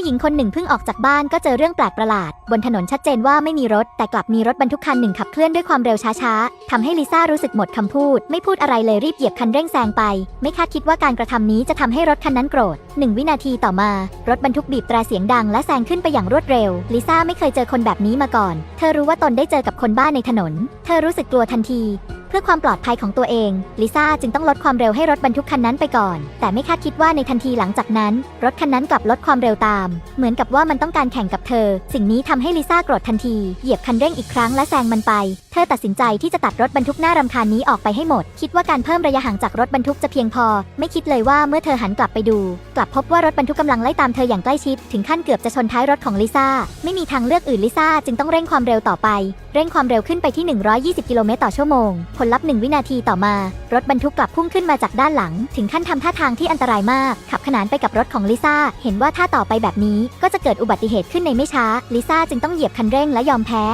ผู้หญิงคนหนึ่งเพิ่งออกจากบ้านก็เจอเรื่องแปลกประหลาด บนถนนชัดเจนว่าไม่มีรถ แต่กลับมีรถบรรทุกคันหนึ่งขับเคลื่อนด้วยความเร็วช้าๆทำให้ลิซ่ารู้สึกหมดคำพูด ไม่พูดอะไรเลยรีบเหยียบคันเร่งแซงไป ไม่คาดคิดว่าการกระทำนี้จะทำให้รถคันนั้นโกรธหนึ่งวินาทีต่อมา รถบรรทุกบีบแตรเสียงดังและแซงขึ้นไปอย่างรวดเร็ว ลิซ่าไม่เคยเจอคนแบบนี้มาก่อน เธอรู้ว่าตนได้เจอกับคนบ้าในถนน เธอรู้สึกกลัวทันที เพื่อความปลอดภัยของตัวเอง ลิซ่าจึงต้องลดความเร็วให้รถบรรทุกคันนั้นไปก่อน แต่ไม่คาดคิดว่าในทันทีหลังจากนั้น รถคันนั้นกลับลดความเร็วตาม เหมือนกับว่ามันต้องการแข่งกับเธอ สิ่งนี้ทำให้ลิซ่าโกรธทันที เหยียบคันเร่งอีกครั้งและแซงมันไป เธอตัดสินใจที่จะตัดรถบรรทุกหน้ารำคาญนี้ออกไปให้หมด คิดว่าการเพิ่มระยะห่างจากรถบรรทุกจะเพียงพอ ไม่คิดเลยว่าเมื่อเธอหันกลับไปดู กลับพบว่ารถบรรทุกกำลังไล่ตามเธออย่างใกล้ชิด ถึงขั้นเกือบจะชนท้ายรถของลิซ่า ไม่มีทางเลือกอื่นลิซ่าจึงต้องเร่งความเร็วต่อไปเร่งความเร็วขึ้นไปที่ 120 กิโลเมตรต่อชั่วโมง ผลลัพธ์ 1 วินาทีต่อมา รถบรรทุกกลับพุ่งขึ้นมาจากด้านหลัง ถึงขั้นทำท่าทางที่อันตรายมาก ขับขนานไปกับรถของลิซ่า เห็นว่าถ้าต่อไปแบบนี้ก็จะเกิดอุบัติเหตุขึ้นในไม่ช้า ลิซ่าจึงต้องเหยียบคันเร่งและยอมแพ้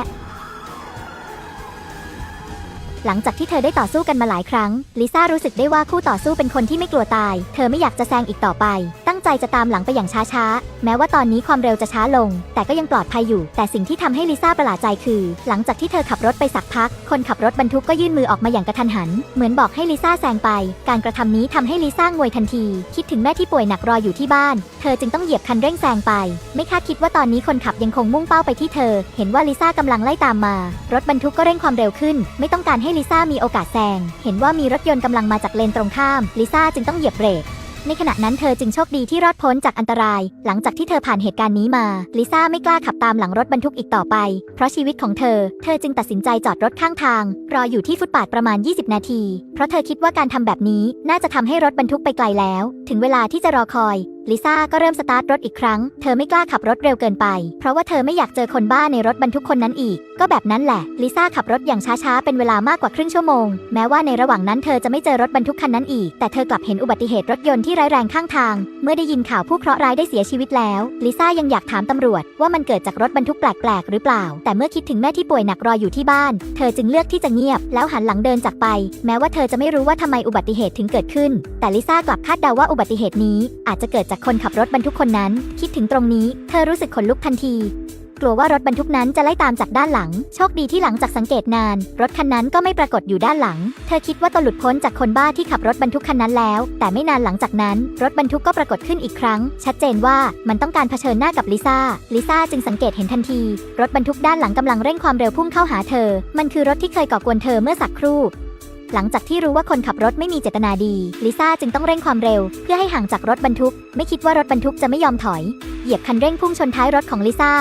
หลังจากที่เธอได้ต่อสู้กันมาหลายครั้ง ลิซ่ารู้สึกได้ว่าคู่ต่อสู้เป็นคนที่ไม่กลัวตาย เธอไม่อยากจะแซงอีกต่อไป ตั้งใจจะตามหลังไปอย่างช้าๆ แม้ว่าตอนนี้ความเร็วจะช้าลง แต่ก็ยังปลอดภัยอยู่ แต่สิ่งที่ทำให้ลิซ่าประหลาดใจคือ หลังจากที่เธอขับรถไปสักพัก คนขับรถบรรทุกก็ยื่นมือออกมาอย่างกระทันหัน เหมือนบอกให้ลิซ่าแซงไป การกระทำนี้ทำให้ลิซ่างวยทันที คิดถึงแม่ที่ป่วยหนักรออยู่ที่บ้าน เธอจึงต้องเหยียบคันเร่งแซงไป ไม่คาดคิดว่าตอนนี้คนขับยังคงมุ่งเป้าไปที่เธอ เห็นว่าลิซ่ากำลังไล่ตามมา รถบรรทุกก็เร่งความเร็วขึ้น ไม่ต้องการใให้ลิซ่ามีโอกาสแซง เห็นว่ามีรถยนต์กำลังมาจากเลนตรงข้าม ลิซ่าจึงต้องเหยียบเบรก ในขณะนั้นเธอจึงโชคดีที่รอดพ้นจากอันตราย หลังจากที่เธอผ่านเหตุการณ์นี้มา ลิซ่าไม่กล้าขับตามหลังรถบรรทุกอีกต่อไป เพราะชีวิตของเธอ เธอจึงตัดสินใจจอดรถข้างทาง รออยู่ที่ฟุตบาทประมาณ 20 นาที เพราะเธอคิดว่าการทำแบบนี้น่าจะทำให้รถบรรทุกไปไกลแล้ว ถึงเวลาที่จะรอคอย ลิซ่าก็เริ่มสตาร์ทรถอีกครั้ง เธอไม่กล้าขับรถเร็วเกินไป เพราะว่าเธอไม่อยากเจอคนบ้าในรถบรรทุกคนนั้นอีก ก็แบบนั้นแหละ ลิซ่าขับรถอย่างช้าๆ เป็นเวลามากกว่าครึ่งชั่วโมง แม้ว่าในระหว่างนั้นเธอจะไม่เจอรถบรรทุกคันนั้นอีก แต่เธอกลับเห็นอุบัติเหตุรถยนต์ที่ร้ายแรงข้างทาง เมื่อได้ยินข่าวผู้เคราะห์ร้ายได้เสียชีวิตแล้ว ลิซ่ายังอยากถามตำรวจ ว่ามันเกิดจากรถบรรทุกแปลกๆ หรือเปล่า แต่เมื่อคิดถึงแม่ที่ป่วยหนักรออยู่ที่บ้าน เธอจึงเลือกที่จะเงียบ แล้วหันหลังเดินจากไป แม้ว่าเธอจะไม่รู้ว่าทำไมอุบัติเหตุถึงเกิดขึ้น แต่ลิซ่ากลับคาดเดาว่าอุบัติเหตุนี้อาจจะเกิดจากคนขับรถบรรทุกคนนั้น คิดถึงตรงนี้ เธอรู้สึกขนลุกทันที กลัวว่ารถบรรทุกนั้นจะไล่ตามจากด้านหลัง โชคดีที่หลังจากสังเกตนาน รถคันนั้นก็ไม่ปรากฏอยู่ด้านหลัง เธอคิดว่าตนหลุดพ้นจากคนบ้าที่ขับรถบรรทุกคันนั้นแล้ว แต่ไม่นานหลังจากนั้น รถบรรทุกก็ปรากฏขึ้นอีกครั้ง ชัดเจนว่ามันต้องการเผชิญหน้ากับลิซ่า ลิซ่าจึงสังเกตเห็นทันที รถบรรทุกด้านหลังกำลังเร่งความเร็วพุ่งเข้าหาเธอ มันคือรถที่เคยก่อกวนเธอเมื่อสักครู่ หลังจากที่รู้ว่าคนขับรถไม่มีเจตนาดี ลิซ่าจึงต้องเร่งความเร็ว เพื่อให้ห่างจากรถบรรทุก ไม่คิดว่ารถบรรทุกจะไม่ยอมถอย เหยียบคันเร่งพุ่งชนท้ายรถของลิซ่า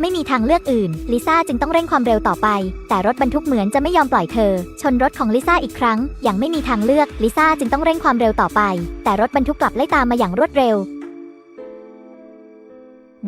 ไม่มีทางเลือกอื่น ลิซ่าจึงต้องเร่งความเร็วต่อไป แต่รถบรรทุกเหมือนจะไม่ยอมปล่อยเธอ ชนรถของลิซ่าอีกครั้ง อย่างไม่มีทางเลือก ลิซ่าจึงต้องเร่งความเร็วต่อไป แต่รถบรรทุกกลับไล่ตามมาอย่างรวดเร็ว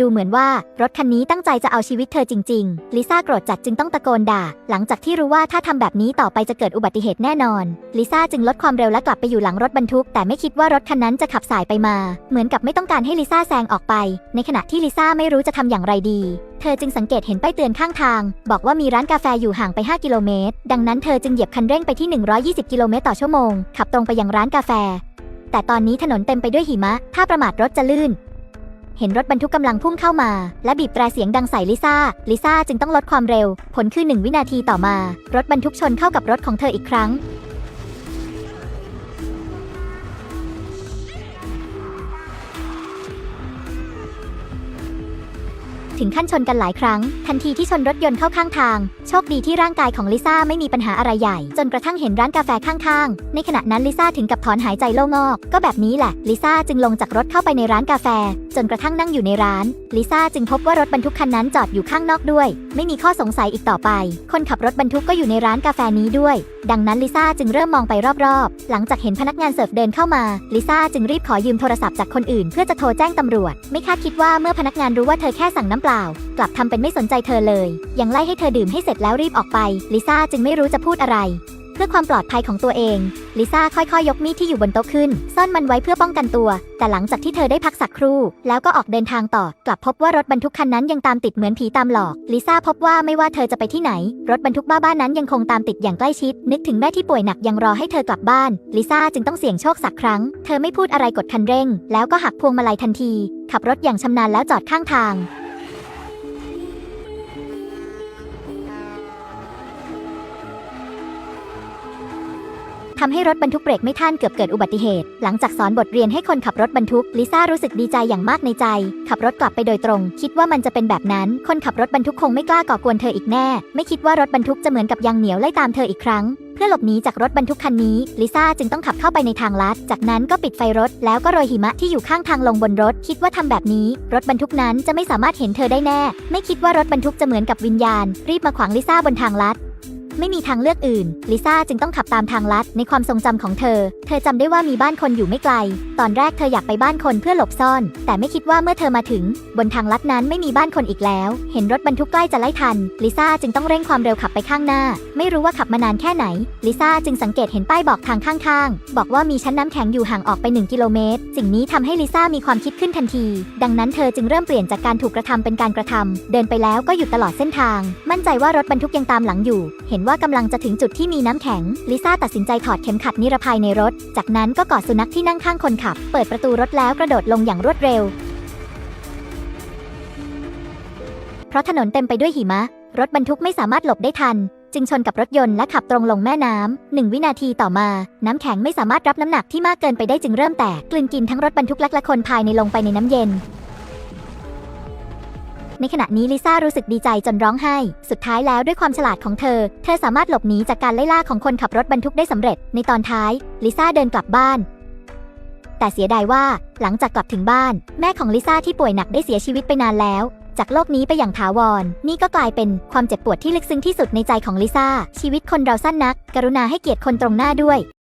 ดูเหมือนว่ารถคันนี้ตั้งใจจะเอาชีวิตเธอจริง ๆ ลิซ่าโกรธจัดจึงต้องตะโกนด่า หลังจากที่รู้ว่าถ้าทำแบบนี้ต่อไปจะเกิดอุบัติเหตุแน่นอน ลิซ่าจึงลดความเร็วและกลับไปอยู่หลังรถบรรทุก แต่ไม่คิดว่ารถคันนั้นจะขับสายไปมา เหมือนกับไม่ต้องการให้ลิซ่าแซงออกไป ในขณะที่ลิซ่าไม่รู้จะทำอย่างไรดีเธอจึงสังเกตเห็นป้ายเตือนข้างทาง บอกว่ามีร้านกาแฟอยู่ห่างไป 5 กิโลเมตร ดังนั้นเธอจึงเหยียบคันเร่งไปที่ 120 กิโลเมตรต่อชั่วโมง ขับตรงไปยังร้านกาแฟ แต่ตอนนี้ถนนเต็มไปด้วยหิมะ ถ้าประมาทรถจะลื่น เห็นรถบรรทุกกำลังพุ่งเข้ามา และบีบแตรเสียงดังใส่ลิซ่า ลิซ่าจึงต้องลดความเร็ว ผลคือหนึ่งวินาทีต่อมา รถบรรทุกชนเข้ากับรถของเธออีกครั้ง ถึงขั้นชนกันหลายครั้ง ทันทีที่ชนรถยนต์เข้าข้างทาง โชคดีที่ร่างกายของลิซ่าไม่มีปัญหาอะไรใหญ่ จนกระทั่งเห็นร้านกาแฟข้างๆ ในขณะนั้นลิซ่าถึงกับถอนหายใจโล่งอก ก็แบบนี้แหละ ลิซ่าจึงลงจากรถเข้าไปในร้านกาแฟ จนกระทั่งนั่งอยู่ในร้าน ลิซ่าจึงพบว่ารถบรรทุกคันนั้นจอดอยู่ข้างนอกด้วย ไม่มีข้อสงสัยอีกต่อไป คนขับรถบรรทุกก็อยู่ในร้านกาแฟนี้ด้วย ดังนั้นลิซ่าจึงเริ่มมองไปรอบๆ หลังจากเห็นพนักงานเสิร์ฟเดินเข้ามา ลิซ่าจึงรีบขอยืมโทรศัพท์จากคนอื่น เพื่อจะโทรแจ้งตำรวจ ไม่คาดคิดว่าเมื่อพนักงานรู้ว่าเธอแค่สั่งน้ำเปล่ากลับทำเป็นไม่สนใจเธอเลย ยังไล่ให้เธอดื่มให้เสร็จแล้วรีบออกไป ลิซ่าจึงไม่รู้จะพูดอะไร เพื่อความปลอดภัยของตัวเอง ลิซ่าค่อยๆ ยกมีดที่อยู่บนโต๊ะขึ้น ซ่อนมันไว้เพื่อป้องกันตัว แต่หลังจากที่เธอได้พักสักครู่ แล้วก็ออกเดินทางต่อ กลับพบว่ารถบรรทุกคันนั้นยังตามติดเหมือนผีตามหลอก ลิซ่าพบว่าไม่ว่าเธอจะไปที่ไหน รถบรรทุกบ้าๆนั้นยังคงตามติดอย่างใกล้ชิด นึกถึงแม่ที่ป่วยหนักยังรอให้เธอกลับบ้าน ลิซ่าจึงต้องเสี่ยงโชคสักครั้ง เธอไม่พูดอะไรกดคันเร่ง แล้วก็หักพวงมาลัยทันที ขับรถอย่างชำนาญแล้วจอดข้างทาง ทำให้รถบรรทุกเบรกไม่ทันเกือบเกิดอุบัติเหตุ หลังจากสอนบทเรียนให้คนขับรถบรรทุก ลิซ่ารู้สึกดีใจอย่างมากในใจ ขับรถกลับไปโดยตรง คิดว่ามันจะเป็นแบบนั้น คนขับรถบรรทุกคงไม่กล้าก่อกวนเธออีกแน่ ไม่คิดว่ารถบรรทุกจะเหมือนกับยางเหนียวไล่ตามเธออีกครั้งเพื่อหลบหนีจากรถบรรทุกคันนี้ ลิซ่าจึงต้องขับเข้าไปในทางลัด จากนั้นก็ปิดไฟรถ แล้วก็โรยหิมะที่อยู่ข้างทางลงบนรถ คิดว่าทำแบบนี้ รถบรรทุกนั้นจะไม่สามารถเห็นเธอได้แน่ ไม่คิดว่ารถบรรทุกจะเหมือนกับวิญญาณ รีบมาขวางลิซ่าบนทางลัด ไม่มีทางเลือกอื่น ลิซ่าจึงต้องขับตามทางลัดในความทรงจำของเธอ เธอจำได้ว่ามีบ้านคนอยู่ไม่ไกล ตอนแรกเธออยากไปบ้านคนเพื่อหลบซ่อน แต่ไม่คิดว่าเมื่อเธอมาถึง บนทางลัดนั้นไม่มีบ้านคนอีกแล้ว เห็นรถบรรทุกใกล้จะไล่ทัน ลิซ่าจึงต้องเร่งความเร็วขับไปข้างหน้า ไม่รู้ว่าขับมานานแค่ไหน ลิซ่าจึงสังเกตเห็นป้ายบอกทางข้างๆ บอกว่ามีชั้นน้ำแข็งอยู่ห่างออกไป 1 กิโลเมตร สิ่งนี้ทำให้ลิซ่ามีความคิดขึ้นทันที ดังนั้นเธอจึงเริ่มเปลี่ยนจากการถูกกระทำเป็นการกระทำเดินไปแล้วก็หยุดตลอดเส้นทาง มั่นใจว่ารถบรรทุกยังตามหลังอยู่ เห็นว่ากำลังจะถึงจุดที่มีน้ำแข็ง ลิซ่าตัดสินใจถอดเข็มขัดนิรภัยในรถ จากนั้นก็กอดสุนัขที่นั่งข้างคนขับ เปิดประตูรถแล้วกระโดดลงอย่างรวดเร็ว เพราะถนนเต็มไปด้วยหิมะ รถบรรทุกไม่สามารถหลบได้ทัน จึงชนกับรถยนต์และขับตรงลงแม่น้ำหนึ่งวินาทีต่อมา น้ำแข็งไม่สามารถรับน้ำหนักที่มากเกินไปได้จึงเริ่มแตกกลืนกินทั้งรถบรรทุกและคนภายในลงไปในน้ำเย็น ในขณะนี้ลิซ่ารู้สึกดีใจจนร้องไห้ สุดท้ายแล้วด้วยความฉลาดของเธอ เธอสามารถหลบหนีจากการไล่ล่าของคนขับรถบรรทุกได้สำเร็จ ในตอนท้าย ลิซ่าเดินกลับบ้าน แต่เสียดายว่าหลังจากกลับถึงบ้าน แม่ของลิซ่าที่ป่วยหนักได้เสียชีวิตไปนานแล้ว จากโลกนี้ไปอย่างถาวร นี่ก็กลายเป็นความเจ็บปวดที่ลึกซึ้งที่สุดในใจของลิซ่า ชีวิตคนเราสั้นนัก กรุณาให้เกียรติคนตรงหน้าด้วย